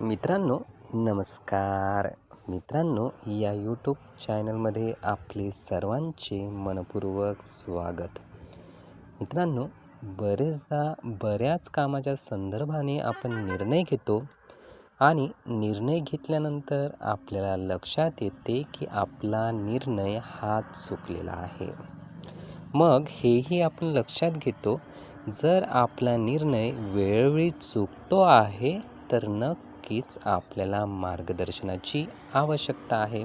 मित्रांनो नमस्कार. मित्रांनो या यूट्यूब चॅनलमध्ये आपले सर्वांचे मनपूर्वक स्वागत. मित्रांनो बरेचदा बऱ्याच कामाच्या संदर्भाने आपण निर्णय घेतो आणि निर्णय घेतल्यानंतर आपल्याला लक्षात येते की आपला निर्णय हा चुकलेला आहे. मग हेही आपण लक्षात घेतो जर आपला निर्णय वेळोवेळी चुकतो आहे तर नक्कीच आपल्याला मार्गदर्शनाची आवश्यकता आहे.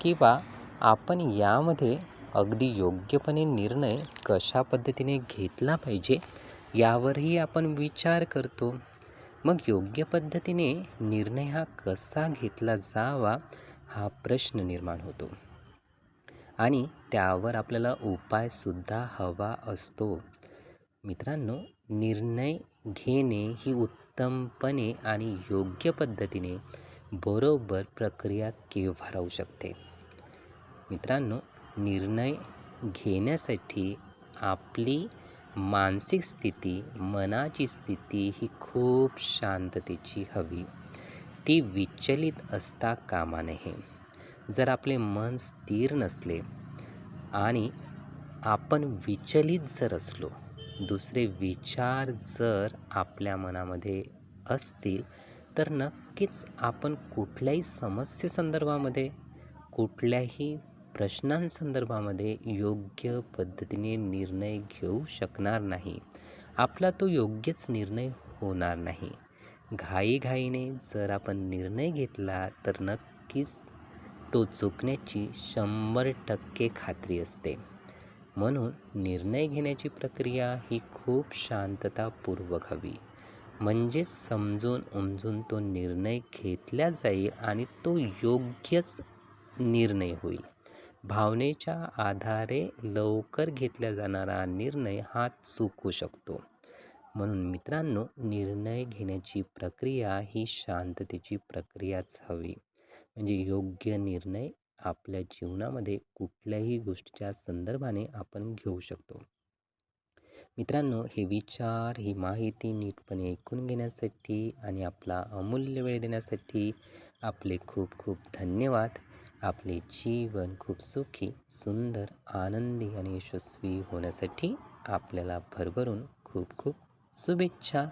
किंवा आपण यामध्ये अगदी योग्यपणे निर्णय कशा पद्धतीने घेतला पाहिजे यावरही आपण विचार करतो. मग योग्य पद्धतीने निर्णय हा कसा घेतला जावा हा प्रश्न निर्माण होतो. आणि त्यावर आपल्याला उपायसुद्धा हवा असतो. मित्रांनो निर्णय घेणे ही उत्तमपणे आणि योग्य पद्धतीने बरोबर प्रक्रिया केव्हा राहू शकते? मित्रांनो निर्णय घेण्यासाठी आपली मानसिक स्थिती मनाची स्थिती ही खूप शांततेची हवी. ती विचलित असता कामा नये. जर आपले मन स्थिर नसले आणि आपण विचलित जर असलो दुसरे विचार जर आपल्या मनामध्ये असतील तर नक्कीच आपण कुठल्याही समस्येसंदर्भामध्ये कुठल्याही प्रश्नांसंदर्भामध्ये योग्य पद्धतीने निर्णय घेऊ शकणार नाही. आपला तो योग्यच निर्णय होणार नाही. घाईघाईने जर आपण निर्णय घेतला तर नक्कीच तो चुकण्याची शंभर टक्के खात्री असते. म्हणून निर्णय घेण्याची प्रक्रिया ही खूप शांततापूर्वक हवी. म्हणजेच समजून उमजून तो निर्णय घेतला जाईल आणि तो योग्यच निर्णय होईल. भावनेच्या आधारे लवकर घेतला जाणारा निर्णय हा चुकू शकतो. म्हणून मित्रांनो निर्णय घेण्याची प्रक्रिया ही शांततेची प्रक्रियाच हवी. म्हणजे योग्य निर्णय आपल्या जीवनामध्ये कुठल्याही गोष्टीच्या संदर्भाने आपण घेऊ शकतो. मित्रांनो हे विचार ही माहिती नीटपणे ऐकून घेण्यासाठी आणि आपला अमूल्य वेळ देण्यासाठी आपले खूप खूप धन्यवाद. आपले जीवन खूप सुखी सुंदर आनंदी आणि यशस्वी होण्यासाठी आपल्याला भरभरून खूप खूप शुभेच्छा.